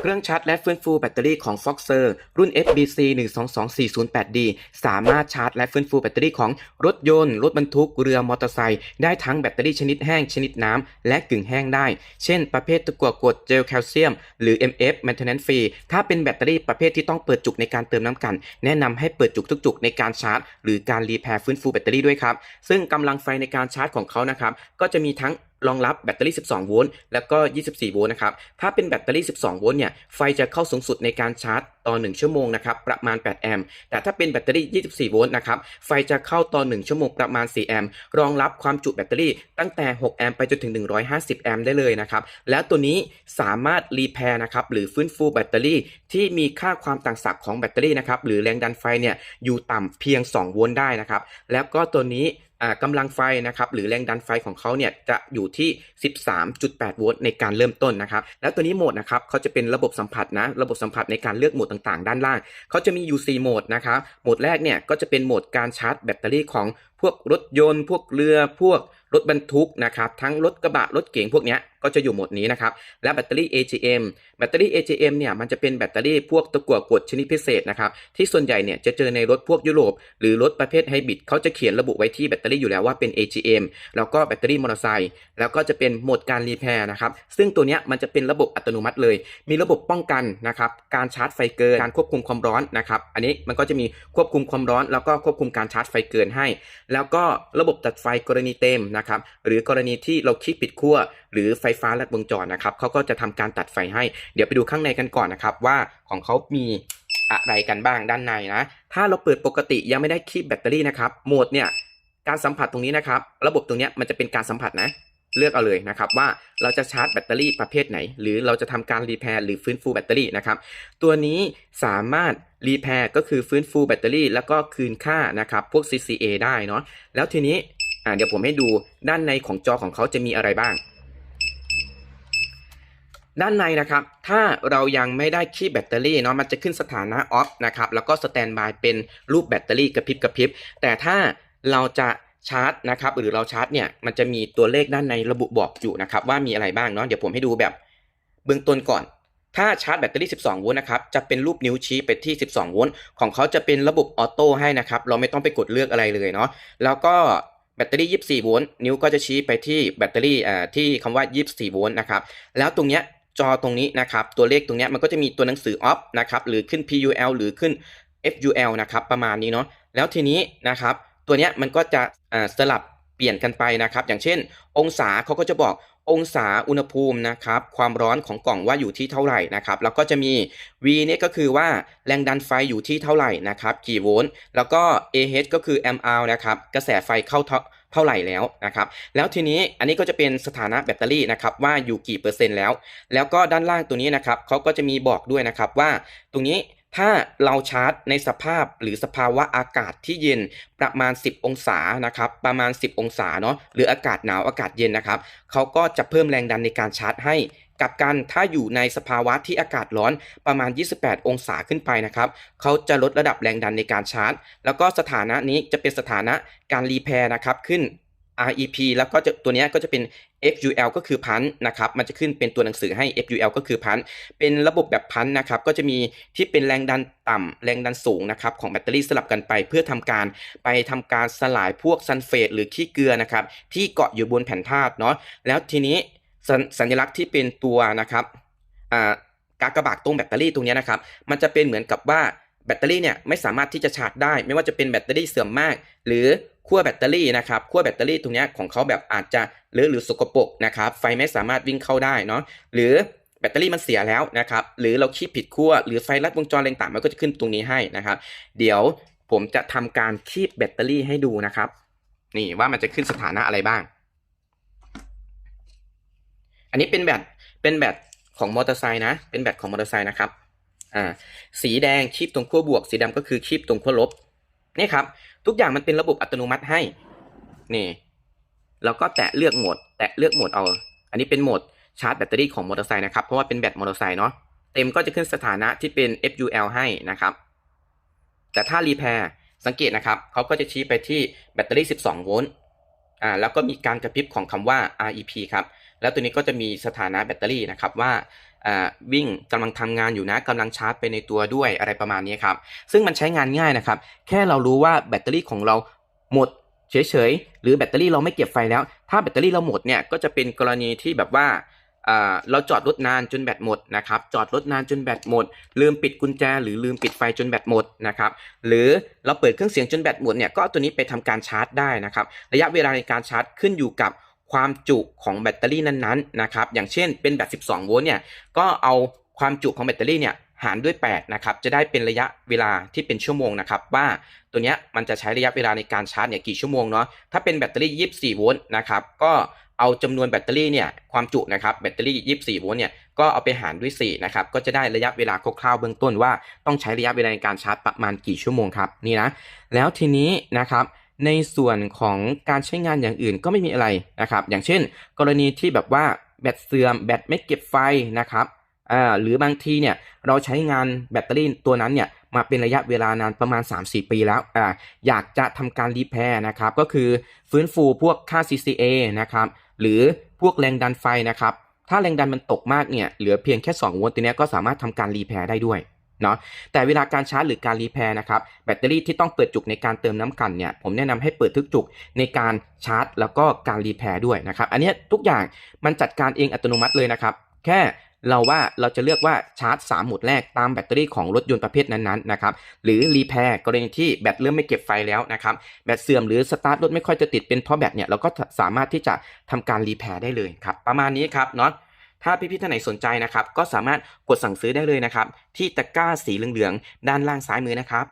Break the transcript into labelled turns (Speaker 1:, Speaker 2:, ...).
Speaker 1: เครื่องชาร์จและฟื้นฟูแบตเตอรี่ของ Foxer รุ่น SBC 122408D สามารถชาร์จและฟื้นฟูแบตเตอรี่ของรถยนต์ รถบรรทุก เรือมอเตอร์ไซค์ ได้ทั้งแบตเตอรี่ชนิดแห้ง ชนิดน้ำ และกึ่งแห้งได้ เช่น ประเภทตะกั่วกดเจลแคลเซียม หรือ MF Maintenance Free ถ้าเป็นแบตเตอรี่ประเภทที่ต้องเปิดจุกในการเติมน้ำกัน แนะนำให้เปิดจุกทุกจุกในการชาร์จ หรือการรีแพร์ฟื้นฟูแบตเตอรี่ด้วยครับ ซึ่งกำลังไฟในการชาร์จของเขานะครับ ก็จะมีทั้ง รองรับแบตเตอรี่ 12 โวลต์ แล้วก็ 24 โวลต์นะครับ ถ้าเป็นแบตเตอรี่ 12 โวลต์เนี่ย ไฟจะเข้าสูงสุดในการชาร์จต่อ 1 ชั่วโมงนะครับ ประมาณ 8 แอมป์ แต่ถ้าเป็นแบตเตอรี่ 24 โวลต์นะครับ ไฟจะเข้าต่อ 1 ชั่วโมงประมาณ 4 แอมป์ รองรับความจุแบตเตอรี่ตั้งแต่ 6 แอมป์ไปจนถึง 150 แอมป์ได้เลยนะครับ แล้วตัวนี้สามารถรีแพร์นะครับ หรือฟื้นฟูแบตเตอรี่ที่มีค่าความต่างศักย์ของแบตเตอรี่นะครับ หรือแรงดันไฟเนี่ยอยู่ต่ำเพียง 2 โวลต์ได้นะครับ แล้วก็ตัวนี้ กำลังไฟนะครับหรือแรงดันไฟของเขาเนี่ยจะอยู่ที่ 13.8 โวลต์ในการเริ่มต้นนะครับ แล้วตัวนี้โหมดนะครับเขาจะเป็นระบบสัมผัสนะระบบสัมผัสในการเลือกโหมดต่างๆ ด้านล่างเขาจะมี U C โหมดนะครับโหมดแรกเนี่ยก็จะเป็นโหมดการชาร์จแบตเตอรี่ของพวกรถยนต์ พวกเรือพวกรถบรรทุกนะครับทั้งรถกระบะรถเก๋งพวกเนี้ยก็จะอยู่หมดนี้นะครับ และแบตเตอรี่ AGM แบตเตอรี่ AGM เนี่ยมันจะเป็นแบตเตอรี่พวกตะกั่วกดชนิดพิเศษนะครับที่ส่วนใหญ่เนี่ยจะเจอในรถพวกยุโรป หรือรถประเภทไฮบริดเขาจะเขียนระบุไว้ที่แบตเตอรี่อยู่แล้วว่าเป็น AGM แล้วก็แบตเตอรี่มอเตอร์ไซค์แล้วก็จะเป็นโหมดการรีแพร์นะครับซึ่งตัวเนี้ยมันจะเป็นระบบอัตโนมัติเลย มีระบบป้องกันนะครับการชาร์จไฟเกินการควบคุมความร้อนนะครับอันนี้มันก็จะมีควบคุมความร้อน แล้วก็ควบคุมการชาร์จไฟเกินให้ แล้วก็ระบบตัดไฟกรณีเต็มนะครับหรือกรณีที่เราคลิกปิดขั้วหรือไฟฟ้าลัดวงจรนะครับเขาก็จะทำการตัดไฟให้ เดี๋ยวไปดูข้างในกันก่อนนะครับว่าของเขามีอะไรกันบ้างด้านในนะ ถ้าเราเปิดปกติยังไม่ได้คีบแบตเตอรี่นะครับโหมดเนี่ยการสัมผัสตรงนี้นะครับ ระบบตรงนี้มันจะเป็นการสัมผัสนะ เลือกเอาเลยนะครับว่าเราจะชาร์จแบตเตอรี่ประเภทไหน หรือเราจะทำการรีแพร์หรือฟื้นฟูแบตเตอรี่นะครับ ตัวนี้สามารถรีแพร์ก็คือฟื้นฟูแบตเตอรี่ แล้วก็คืนค่านะครับพวก CCA ได้เนาะแล้วทีนี้เดี๋ยวผมให้ดูด้านในของจอของเขาจะมีอะไรบ้าง ด้านในนะครับ ถ้าเรายังไม่ได้คีบแบตเตอรี่เนาะ มันจะขึ้นสถานะออฟนะครับ แล้วก็สแตนบายเป็นรูปแบตเตอรี่กระพริบกระพริบ แต่ถ้าเราจะชาร์จนะครับ หรือเราชาร์จเนี่ย มันจะมีตัวเลขด้านในระบุบอกอยู่นะครับ ว่ามีอะไรบ้างเนาะ เดี๋ยวผมให้ดูแบบเบื้องต้นก่อน ถ้าชาร์จแบตเตอรี่ 12 โวลต์นะครับ จะเป็นรูปนิ้วชี้ไปที่ 12 โวลต์ ของเขาจะเป็นระบบออโต้ให้นะครับ เราไม่ต้องไปกดเลือกอะไรเลยเนาะ แล้วก็แบตเตอรี่ 24 โวลต์ นิ้วก็จะชี้ไปที่แบตเตอรี่อ่าที่คำว่า 24 โวลต์นะครับ แล้วตรงเนี้ย จอตรงนี้นะครับ ตัวเลขตรงนี้มันก็จะมีตัวหนังสือ off นะครับ หรือขึ้น PUL หรือขึ้น FUL นะครับ ประมาณนี้เนาะ แล้วทีนี้นะครับ ตัวเนี้ยมันก็จะสลับเปลี่ยนกันไปนะครับ อย่างเช่น องศาเขาก็จะบอกองศาอุณหภูมินะครับ ความร้อนของกล่องว่าอยู่ที่เท่าไหร่นะครับ แล้วก็จะมี V เนี่ยก็คือว่าแรงดันไฟอยู่ที่เท่าไหร่นะครับ กี่โวลต์ แล้วก็ AH ก็คือ mAh นะครับ กระแสไฟเข้าเท่า เท่าไหร่แล้วนะครับ แล้วทีนี้อันนี้ก็จะเป็นสถานะแบตเตอรี่นะครับว่าอยู่กี่เปอร์เซ็นต์แล้ว แล้วก็ด้านล่างตัวนี้นะครับเขาก็จะมีบอกด้วยนะครับว่าตรงนี้ถ้าเราชาร์จในสภาพหรือสภาวะอากาศที่เย็นประมาณ 10 องศานะครับประมาณ 10 องศาเนาะหรืออากาศหนาวอากาศเย็นนะครับเขาก็จะเพิ่มแรงดันในการชาร์จให้ กับกันถ้าอยู่ในสภาวะที่อากาศร้อนประมาณ 28 องศาขึ้นไปนะครับเขาจะลดระดับแรงดันในการชาร์จ แล้วก็สถานะนี้จะเป็นสถานะการรีแพร์นะครับขึ้น REP แล้วก็จะตัวนี้ก็จะเป็น FUL ก็คือพันนะครับ มันจะขึ้นเป็นตัวหนังสือให้ FUL ก็คือพัน เป็นระบบแบบพันนะครับ ก็จะมีที่เป็นแรงดันต่ำแรงดันสูงนะครับของแบตเตอรี่สลับกันไป เพื่อทำการไปทำการสลายพวกซัลเฟตหรือขี้เกลือนะครับที่เกาะอยู่บนแผ่นธาตุเนาะ แล้วทีนี้ สสัญลักษณ์ที่เป็นตัวนะครับอ่ากากบาทตรงแบตเตอรี่ตรงนี้นะครับ มันจะเป็นเหมือนกับว่าแบตเตอรี่เนี่ยไม่สามารถที่จะชาร์จได้ ไม่ว่าจะเป็นแบตเตอรี่เสื่อมมาก หรือขั้วแบตเตอรี่นะครับขั้วแบตเตอรี่ตรงนี้ของเขาแบบอาจจะเลอะหรือสกปรกนะครับไฟไม่สามารถวิ่งเข้าได้เนาะหรือแบตเตอรี่มันเสียแล้วนะครับหรือเราคีบผิดขั้วหรือไฟลัดวงจรอะไรต่างมันก็จะขึ้นตรงนี้ให้นะครับ เดี๋ยวผมจะทำการคีบแบตเตอรี่ให้ดูนะครับ นี่ว่ามันจะขึ้นสถานะอะไรบ้าง นนี้เป็นแบตเป็นแบตของมอเตอร์ไซค์นะ เป็นแบตของมอเตอร์ไซค์นะครับ อ่า สีแดงคีบตรงขั้วบวก สีดำก็คือคีบตรงขั้วลบ นี่ครับ ทุกอย่างมันเป็นระบบอัตโนมัติให้ นี่เราก็แตะเลือกโหมด แตะเลือกโหมดเอา อันนี้เป็นโหมดชาร์จแบตเตอรี่ของมอเตอร์ไซค์นะครับ เพราะว่าเป็นแบตมอเตอร์ไซค์เนาะ เต็มก็จะขึ้นสถานะที่เป็น FUL ให้นะครับ แต่ถ้ารีแพร์สังเกตนะครับเขาก็จะชี้ไปที่แบตเตอรี่ 12 โวลต์ อ่า แล้วก็มีการกระพริบของคำว่า REP ครับ แล้วตัวนี้ก็จะมีสถานะแบตเตอรี่นะครับว่าวิ่งกำลังทำงานอยู่นะกำลังชาร์จไปในตัวด้วยอะไรประมาณนี้ครับ ซึ่งมันใช้งานง่ายนะครับ แค่เรารู้ว่าแบตเตอรี่ของเราหมดเฉยๆ หรือแบตเตอรี่เราไม่เก็บไฟแล้ว ถ้าแบตเตอรี่เราหมดเนี่ยก็จะเป็นกรณีที่แบบว่าเราจอดรถนานจนแบตหมดนะครับจอดรถนานจนแบตหมด ลืมปิดกุญแจ หรือลืมปิดไฟจนแบตหมดนะครับหรือเราเปิดเครื่องเสียงจนแบตหมดเนี่ยก็ตัวนี้ไปทำการชาร์จได้นะครับระยะเวลาในการชาร์จขึ้นอยู่กับ ความจุของแบตเตอรี่นั้นๆนะครับอย่างเช่นเป็นแบต 12 โวลต์เนี่ยก็เอาความจุของแบตเตอรี่เนี่ยหารด้วย 8 นะครับ จะได้เป็นระยะเวลาที่เป็นชั่วโมงนะครับ ว่าตัวเนี้ยมันจะใช้ระยะเวลาในการชาร์จเนี่ยกี่ชั่วโมงเนาะ ถ้าเป็นแบตเตอรี่ 24 โวลต์นะครับ ก็เอาจำนวนแบตเตอรี่เนี่ยความจุนะครับแบตเตอรี่ 24 โวลต์เนี่ยก็เอาไปหารด้วย 4 นะครับ ก็จะได้ระยะเวลาคร่าวๆเบื้องต้นว่าต้องใช้ระยะเวลาในการชาร์จประมาณกี่ชั่วโมงครับนี่นะ แล้วทีนี้นะครับ ในส่วนของการใช้งานอย่างอื่นก็ไม่มีอะไรนะครับ อย่างเช่น กรณีที่แบบว่าแบตเสื่อมแบตไม่เก็บไฟนะครับหรือบางทีเนี่ยเราใช้งานแบตเตอรี่ตัวนั้นเนี่ยมาเป็นระยะเวลานานประมาณ 3-4 ปีแล้วออยากจะทำการรีแพร์นะครับ ก็คือฟื้นฟูพวกค่า CCA นะครับหรือพวกแรงดันไฟนะครับ ถ้าแรงดันมันตกมากเนี่ยเหลือเพียงแค่ 2 โวลต์ตัวนี้ก็สามารถทำการรีแพร์ได้ด้วย เนาะแต่เวลาการชาร์จหรือการรีแพร์นะครับแบตเตอรี่ที่ต้องเปิดจุกในการเติมน้ำกันเนี่ยผมแนะนำให้เปิดทุกจุกในการชาร์จ แล้วก็การรีแพร์ด้วยนะครับอันนี้ทุกอย่างมันจัดการเองอัตโนมัติเลยนะครับแค่เราว่าเราจะเลือกว่าชาร์จ3โหมดแรกตามแบตเตอรี่ของรถยนต์ประเภทนั้นๆนะครับหรือรีแพร์กรณีที่แบตเริ่มไม่เก็บไฟแล้วนะครับแบตเสื่อมหรือสตาร์ทรถไม่ค่อยจะติดเป็นเพราะแบตเนี่ยเราก็สามารถที่จะทำการรีแพร์ได้เลยครับประมาณนี้ครับเนาะ ถ้าพี่ๆท่านไหนสนใจนะครับ ก็สามารถกดสั่งซื้อได้เลยนะครับ ที่ตะกร้าสีเหลืองๆ ด้านล่างซ้ายมือนะครับ